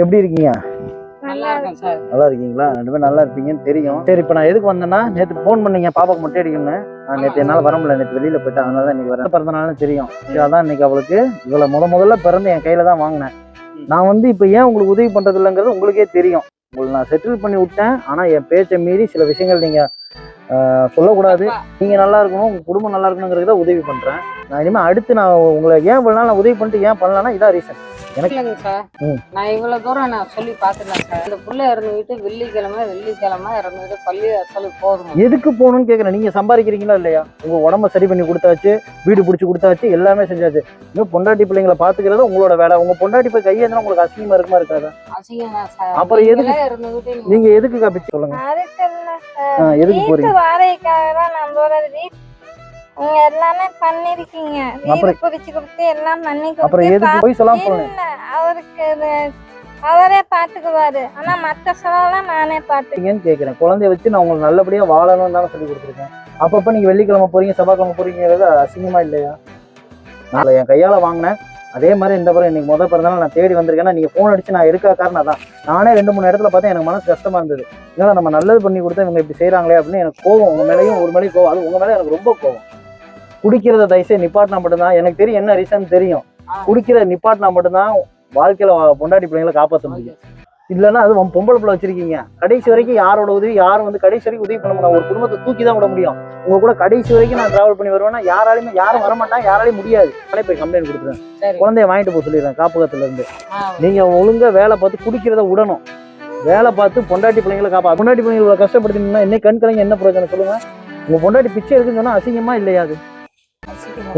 எப்படி இருக்கீங்க? நல்லா இருக்கீங்களா? ரெண்டு பேரும் நல்லா இருப்பீங்கன்னு தெரியும். சரி இப்போ நான் எதுக்கு வந்தேன்னா நேற்று ஃபோன் பண்ணீங்க பாப்பாக்கு மொட்டை அடிக்கணும்னு. நான் நேற்று என்னால் வர முடியல நேற்று வெளியில் போயிட்டேன் அதனால தான் இன்னைக்கு வரேன். பிறந்த நாள்னு தெரியும். அதான் இன்னைக்கு அவளுக்கு இவளை முத முதல்ல பிறந்து என் கையில் தான் வாங்கினேன். நான் வந்து இப்போ ஏன் உங்களுக்கு உதவி பண்ணுறது இல்லைங்கிறது உங்களுக்கே தெரியும். உங்களுக்கு நான் செட்டில் பண்ணி விட்டேன். ஆனால் என் பேச்சை மீறி சில விஷயங்கள் நீங்கள் சொல்லக்கூடாது. நீங்கள் நல்லா இருக்கணும் உங்கள் குடும்பம் நல்லா இருக்கணுங்கிறது தான் உதவி பண்ணுறேன் நான் இனிமேல் அடுத்து நான் உங்களை ஏன் இவ்வளோ நாள் நான் உதவி பண்ணிட்டு ஏன் பண்ணலன்னா இதான் ரீசன் எனக்கு- சார். நான் இவ்வளவு தூரம் நான் சொல்லி பார்த்துட்டேன் சார். இந்த புள்ள இருந்துகிட்டு வெள்ளிக்கிழமை வெள்ளிக்கிழமை இருந்துகிட்டு பள்ளி அசலுக்கு போகணும். எதுக்கு போகணும்னு கேட்குறேன் நீங்கள் சம்பாதிக்கிறீங்களா இல்லையா? உங்கள் உடம்ப சரி பண்ணி கொடுத்தாச்சு வீடு பிடிச்சி கொடுத்தாச்சு எல்லாமே செஞ்சாச்சு. இன்னும் பொண்டாட்டி பிள்ளைங்களை பார்த்துக்கிறது உங்களோட வேலை. உங்கள் பொண்டாட்டி போய் கையேந்தினா உங்களுக்கு அசிங்கமாக இருக்குமா இருக்காதா? அசிங்கமா சார். அப்புறம் எதுக்கு- நீங்களே எதுக்கு காப்பிச்சு சொல்லுங்க. அதுக்குல்ல ஆ, எதுக்கு போறீங்க? வாடகைக்காக தான் நம்மளோட வீட் நீங்க எல்லாமே பண்ணிருக்கீங்க. வீடு கொடுத்து எல்லாம் பண்ணி கொடுத்து அவருக்கு அவரே பாத்துக்குவாரு. ஆனா மத்த செலவெல்லாம் நானே பாத்து நீங்கன்னு கேட்குறேன் குழந்தைய வச்சு நான் உங்களுக்கு நல்லபடியாக வாழணும்னு தானே சொல்லி கொடுத்துருக்கேன். அப்பப்போ நீங்கள் வெள்ளிக்கிழமை போறீங்க செவ்வாய்க்கிழமை போறீங்கிறது அசிங்கமா இல்லையா? நான் என் கையால் வாங்கினேன். அதே மாதிரி இந்த பிறகு இன்னைக்கு முத பிறந்தநாள் நான் தேடி வந்திருக்கேன்னா நீங்கள் ஃபோன் அடிச்சு நான் எடுக்க காரணம் தான் நானே ரெண்டு மூணு இடத்துல பார்த்தேன் எனக்கு மனசு கஷ்டமா இருந்தது. ஏன்னா நம்ம நல்லது பண்ணி கொடுத்தா இவங்க இப்படி செய்கிறாங்களே அப்படின்னு எனக்கு கோவம். உங்க மேலேயும் ஒரு மேலேயும் கோவம். அது உங்க மேலே எனக்கு ரொம்ப கோவம். குடிக்கிறத தயவுசெய்து நிப்பாட்டினா மட்டும்தான். எனக்கு தெரியும் என்ன ரீசன் தெரியும். ஆ. குடிக்கிறத நிப்பாட்டினா மட்டும்தான் வாழ்க்கையில பொண்டாட்டி பிள்ளைங்களை காப்பாற்ற முடியும். இல்லைன்னா அது உன் பொம்பளை பிள்ளை வச்சிருக்கீங்க. கடைசி வரைக்கும் யாரோட உதவி யாரும் வந்து கடைசி வரைக்கும் உதவி பண்ண முடியும் ஒரு குடும்பத்தை தூக்கி தான் விட முடியும். உங்க கூட கடைசி வரைக்கும் நான் டிராவல் பண்ணி வருவேன்னா யாராலையுமே யாரும் வர மாட்டாங்க யாராலையும் முடியாது. நானே போய் கம்ப்ளைண்ட் கொடுத்துருவேன். குழந்தைய வாங்கிட்டு போக சொல்லிடுறேன் காப்பகத்துல இருந்து நீங்க ஒழுங்கா வேலை பார்த்து குடிக்கிறத விடணும் வேலை பார்த்து பொண்டாட்டி பிள்ளைங்களை காப்பா பொண்டாட்டி பிள்ளைங்களை இவ்வளவு கஷ்டப்படுத்தினா என்ன கண் கலங்க என்ன பிரச்சனை சொல்லுங்க? உங்க பொண்டாட்டி பிச்சை இருக்குன்னு சொன்னா அசிங்கமா இல்லையா அது.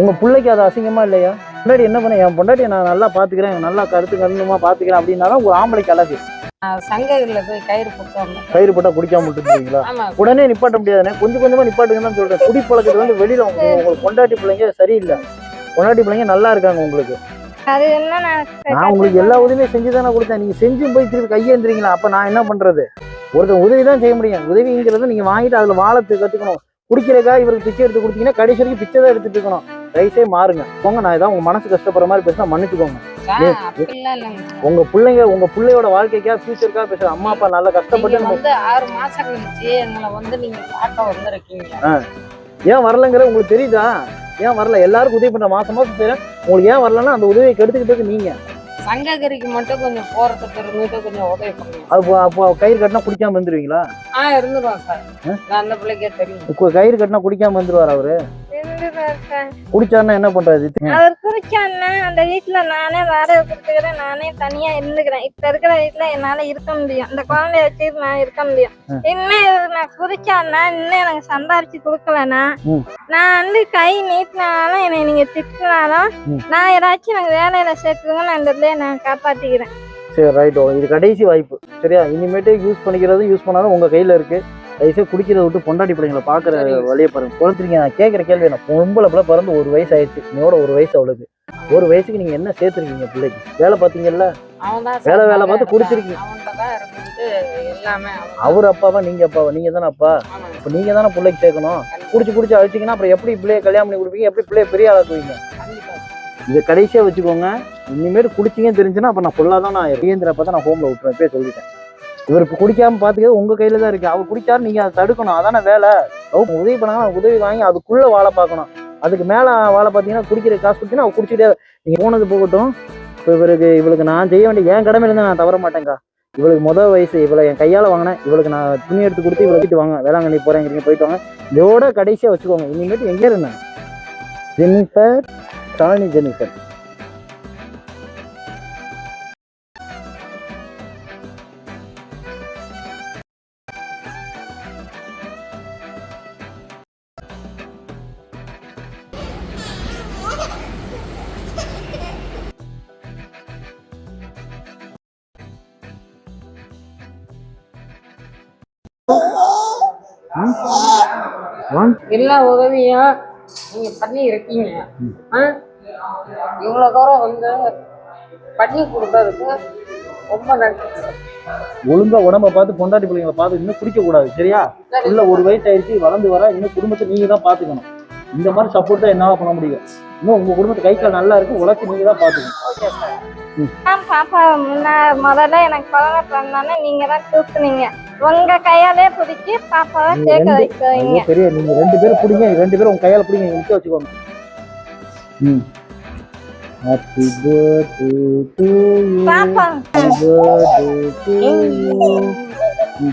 உங்க பிள்ளைக்கு அது அசிங்கமா இல்லையா? பொண்டாட்டி என்ன பண்ண என் பொண்டாட்டியை நான் நல்லா பாத்துக்கிறேன் நல்லா கருத்து கண்ணுமா பாத்துக்கிறேன் அப்படின்னா தான் ஒரு ஆம்பளைக்கு அழகு. நான் சங்ககிரில போய் கயிறு போட்டு வந்தேன் கயிறு போட்டா குடிக்காம விட்டுருக்கீங்களா உடனே நிப்பாட்ட முடியாதுண்ணே. கொஞ்சம் கொஞ்சமா நிப்பாட்டுங்கன்னு தான் சொல்றேன். குடிப்பழக்கத்துல வந்து வெளியில உங்க உங்களுக்கு பொண்டாட்டி பிள்ளைங்க சரியில்லை. பொண்டாட்டி பிள்ளைங்க நல்லா இருக்காங்க உங்களுக்கு. நான் உங்களுக்கு எல்லா உதவியும் செஞ்சு தானே கொடுத்தேன். நீங்க செஞ்சு போய் திருப்பி கையேந்திரீங்களா அப்ப நான் என்ன பண்றது? ஒருத்தர் உதவி தான் செய்ய முடியும். உதவிங்கிறத நீங்க வாங்கிட்டு அதுல வாழத்து கத்துக்கணும். குடிக்கிறக்கா இவருக்கு பிச்சை எடுத்து கொடுத்தீங்கன்னா கடைசி வரைக்கும் பிச்சை தான் எடுத்துட்டு இருக்கணும். தயவுசே மாறுங்க. போங்க நான் ஏதாவது உங்க மனசு கஷ்டப்படுற மாதிரி பேசினா மன்னிச்சுக்கோங்க. உங்க பிள்ளைங்க உங்க பிள்ளையோட வாழ்க்கைக்கா ஃபியூச்சருக்கா பேசுற அம்மா அப்பா நல்லா கஷ்டப்பட்டு வந்து ஆறு மாசம் கழிச்சு எங்களை வந்து நீங்க பார்க்க வந்திருக்கீங்க. ஏன் வரலங்கிறது உங்களுக்கு தெரியுதா? ஏன் வரல? எல்லாருக்கும் உதவி பண்ற மாசம் மாசம் செய்யறேன் உங்களுக்கு ஏன் வரலன்னா அந்த உதவியை கெடுத்துக்கிட்டது நீங்க. சங்ககிரிக்கு மட்டும் கொஞ்சம் போறதுக்கு இருந்துட்டு கொஞ்சம் உதவி பண்ணுங்க அப்போ அப்போ கயிறு கட்டினா குடிக்காம வந்துருவீங்களா ஆ இருந்துருவோம் சார். நான் அந்த பிள்ளைக்கே தெரியும். கு- கயிறு கட்டினா குடிக்காம வந்துருவார் அவரு? என்ன பண்றது அவர் குடிச்சான்னா அந்த வீட்டுல நானே வாடகை கொடுத்துக்கிறேன் நானே தனியா இருந்துக்கிறேன். இப்ப இருக்கிற வீட்டுல என்னால இருக்க முடியும். அந்த குழந்தைய வச்சுட்டு நான் இருக்க முடியும். இன்னும் இது நான் குடிச்சான்னா இன்னும் எனக்கு சம்பாரிச்சு கொடுக்கலனா ம். நான் வந்து கை நீட்டினாலும் என்னை நீங்க திட்டினாலும். நான் ஏதாச்சும் எனக்கு வேலையில சேர்த்துருங்க நான் இந்த பிள்ளைய நான் காப்பாத்திக்கிறேன். சரி ரைட் இது கடைசி வாய்ப்பு. சரியா? இனிமேட்டு யூஸ் பண்ணிக்கிறதும் யூஸ் பண்ணாலும் உங்க கையில இருக்கு. தயவுசெய்து குடிக்கிறத விட்டு பொண்டாட்டி பிள்ளைங்களை பாக்குற சரி. வழியை பாருங்க. குழந்தைங்க நான் கேட்குற கேள்வி என்ன? பொம்பளை பிள்ளை பிறந்து ஒரு வயசு ஆயிடுச்சு இன்னையோட ஒரு வயசு அவளுக்கு. ஒரு வயசுக்கு நீங்க என்ன சேர்த்துருக்கீங்க பிள்ளைக்கு? வேலை பார்த்தீங்கல்ல? தான் வேலை வேலை பார்த்து குடிச்சிருக்கீங்க. தான் அவர் அப்பாவா நீங்க அப்பாவா நீங்க தானே அப்பா? இப்போ நீங்க தானே பிள்ளைக்கு சேர்க்கணும்? குடிச்சு குடிச்சு அழிச்சிங்கன்னா அப்புறம் எப்படி பிள்ளைய கல்யாணம் பண்ணி கொடுப்பீங்க? எப்படி பிள்ளைய பெரிய ஆளாக்குவீங்க. இதை கடைசியா வச்சுக்கோங்க. இனிமேல் குடிச்சிங்கன்னு தெரிஞ்சுன்னா அப்ப நான் ஃபுல்லாக தான் நான் வீந்திர பார்த்தா நான் ஹோம்ல விட்டுருவேன். இப்பயே சொல்லிட்டேன். இவர் இப்போ குடிக்காம பார்த்துக்கிறது உங்க கையில தான் இருக்கு. அவர் குடிச்சாரு நீங்க அதை தடுக்கணும். அதான வேலை? உதவி பண்ணாங்க உதவி வாங்கி அதுக்குள்ள வாழை பார்க்கணும். அதுக்கு மேல வாழை பார்த்தீங்கன்னா குடிக்கிற காசு கொடுத்தீங்கன்னா அவர் குடிச்சிட்டே நீங்கள் போனது போகட்டும். இப்போ இவருக்கு இவளுக்கு நான் செய்ய வேண்டிய என் கடமையில இருந்து நான் தவற மாட்டேங்க்கா இவளுக்கு முதல் வயசு இவளை என் கையால வாங்கினேன். இவளுக்கு நான் துணி எடுத்து கொடுத்து இவளை வீட்டு வாங்க வேளாங்கண்ணி போறேங்கிறீங்க போயிட்டு வாங்க. இதோட கடைசியா வச்சுக்கோங்க. இனிமேட்டு எங்கே இருந்தேன்? Jennifer Danny Jennifer. எல்லா உதவியும் நீங்க பண்ணி இருக்கீங்க? இவ்வளவு தூரம் வந்து பண்ணி கொடுத்ததுக்கு ரொம்ப நன்றி. ஒழுங்கா உடம்ப பார்த்து பொண்டாட்டி பிள்ளைங்களை பார்த்து இன்னும் குடிக்க கூடாது சரியா? சரி உள்ள ஒரு வயசு ஆயிடுச்சு வளர்ந்து வர இன்னும் குடும்பத்தை நீங்க தான் பாத்துக்கணும் இந்த மாதிரி சப்போர்ட் தான் என்னால பண்ண முடியும். இன்னும் உங்க குடும்பத்து கை கால் நல்லா இருக்கு உழைச்சி நீங்க தான் பாத்துக்கணும் பாப்பா முன்ன முதல்ல எனக்கு குழந்தை பிறந்தானே நீங்க தான் தூக்குனீங்க. உங்க கையாலே பிடிச்சி பாப்பாவை நீங்க சேர்க்க வைக்கிறீங்க பெரிய நீங்க ரெண்டு பேரும் பிடிங்க ரெண்டு பேரும் உங்க கையால பிடிங்க நிக்க வச்சுக்கோங்க. ம். ஹாப்பி பர்த்டே டு யூ பாப்பா. Happy birthday to you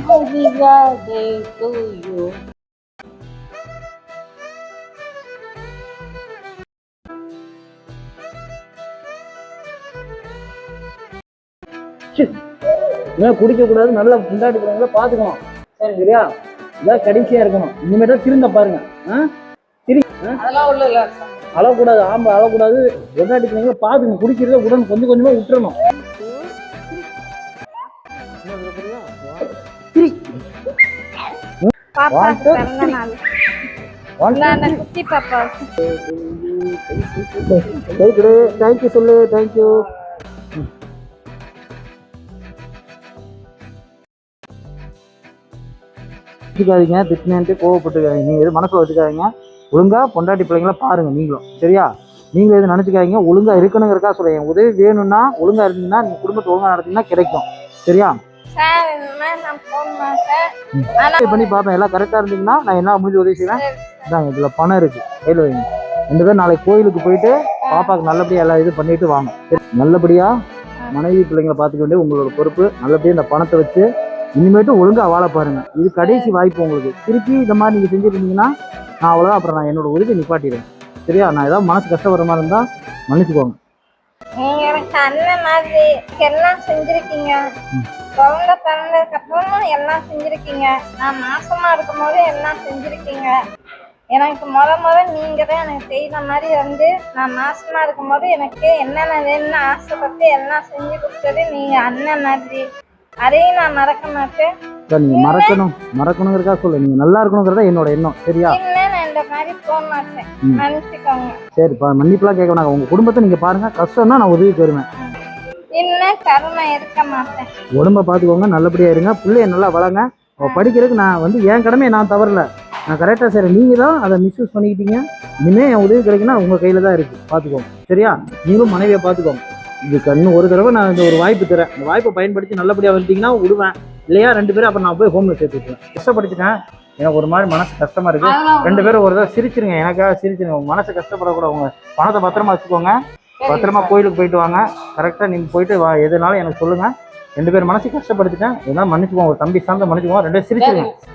Happy birthday to you. இனிமே குடிக்க கூடாது நல்லா கொண்டாடி போறவங்கள பாத்துக்கணும். சரி சரியா இதான் கடைசியா இருக்கணும். இனிமேட்டு திருந்த பாருங்க. ஆ? சார் அழக்கூடாது ஆம்பை அழக்கூடாது. கொண்டாடி போறவங்கள பாத்துக்கணும் குடிக்கிறத உடனே கொஞ்சம் கொஞ்சமா விட்டுறணும். பாப்பாவுக்கு தேங்க்யூ சொல்லு. தேங்க்யூ வச்சுக்காதீங்க திட்டினேன்ட்டு கோவப்பட்டுக்காதீங்க. நீங்கள் எதுவும் மனசில் வச்சுக்காதீங்க. ஒழுங்கா பொண்டாட்டி பிள்ளைங்கள பாருங்க நீங்களும். சரியா? நீங்களும் எதுவும் நினச்சிக்காதீங்க. ஒழுங்கா இருக்கணுங்கிறக்கா என் உதவி வேணும்னா ஒழுங்கா இருந்தீங்கன்னா நீங்கள் குடும்பத்தை ஒழுங்கா நடத்தீங்கன்னா கிடைக்கும். சரியா? பண்ணி பார்ப்பேன் எல்லாம் கரெக்டாக இருந்தீங்கன்னா நான் என்ன முடிஞ்சு உதவி செய்வேன்? இதாங்க இதில் பணம் இருக்கு. கையில் வைங்க. ரெண்டு பேரும் நாளைக்கு கோயிலுக்கு போயிட்டு பாப்பாக்கு நல்லபடியா எல்லா இது பண்ணிட்டு வாங்க. சரி, நல்லபடியா மனைவி பிள்ளைங்களை பார்த்துக்க வேண்டிய உங்களோட பொறுப்பு. நல்லபடியா இந்த பணத்தை வச்சு இனிமேட்டு ஒழுங்கா வாழ பாருங்க. இது கடைசி வாய்ப்பு உங்களுக்கு. திருப்பி இந்த மாதிரி நீங்க செஞ்சிருந்தீங்கன்னா நான் அவ்வளோதான் அப்புறம் நான் என்னோட உதவி நிப்பாட்டிடுவேன். சரியா? நான் ஏதாவது மனசு கஷ்டப்படுற மாதிரி இருந்தா மன்னிச்சுக்கோங்க. நீங்க எனக்கு அண்ணன் மாதிரி எல்லாம் செஞ்சிருக்கீங்க. குழந்தை பிறந்ததுக்கு அப்புறமும் எல்லாம் செஞ்சிருக்கீங்க. நான் மாசமா இருக்கும் போது எல்லாம் செஞ்சிருக்கீங்க. எனக்கு முத முத நீங்க தான் எனக்கு செய்த மாதிரி வந்து நான் மாசமா இருக்கும் போது எனக்கு என்னென்ன வேணும்னு ஆசைப்பட்டு எல்லாம் செஞ்சு கொடுத்தது நீங்க அண்ணன் மாதிரி. அதையும் நான் மறக்க மாட்டேன். சார் நீங்க மறக்கணும். மறக்கணுங்கிறக்கா சொல்ல நீங்க நல்லா இருக்கணுங்கிறதா என்னோட எண்ணம். சரியா? இனிமே சரிப்பா மன்னிப்புலாம் கேட்க வேணாம். உங்க குடும்பத்தை நீங்க பாருங்க. கஷ்டம்னா நான் உதவி தருவேன் இனிமே உடம்ப பார்த்துக்கோங்க நல்லபடியா இருங்க. பிள்ளைய நல்லா வளங்க படிக்கிறதுக்கு நான் வந்து என் கடமையை நான் தவறல. நான் கரெக்டாக சரி நீங்கள் தான் அதை மிஸ்யூஸ் பண்ணிக்கிட்டீங்க. இனிமேல் என் உதவி கிடைக்குன்னா உங்கள் கையில் தான் இருக்குது பார்த்துக்கோங்க சரியா? நீங்களும் மனைவியை பார்த்துக்கோங்க இதுக்கு இன்னும் ஒரு தடவை நான் இந்த ஒரு வாய்ப்பு தரேன். இந்த வாய்ப்பை பயன்படுத்தி நல்லபடியாக வந்துட்டீங்கன்னா விடுவேன். இல்லையா ரெண்டு பேரும் அப்புறம் நான் போய் ஹோமில் சேர்த்து விட்டுருவேன். கஷ்டப்படுத்திட்டேன் எனக்கு ஒரு மாதிரி மனசு கஷ்டமாக இருக்குது அதெல்லாம் ரெண்டு பேரும் ஒரு தடவை சிரிச்சிருங்க. எனக்காக சிரிச்சிருங்க. உங்க மனசு கஷ்டப்படக்கூடாது. உங்க பணத்தை பத்திரமா வச்சுக்கோங்க. பத்திரமா கோயிலுக்கு போயிட்டு வாங்க. கரெக்டாக நீங்கள் போயிட்டு வா. எதுனாலும் எனக்கு சொல்லுங்க. ரெண்டு பேரும் மனசு கஷ்டப்படுத்திட்டேன். எதனா மன்னிச்சுக்கோங்க. ஒரு தம்பி சார்ந்த மன்னிச்சுக்கோங்க. ரெண்டு பேரும் சிரிச்சிருங்க. சரி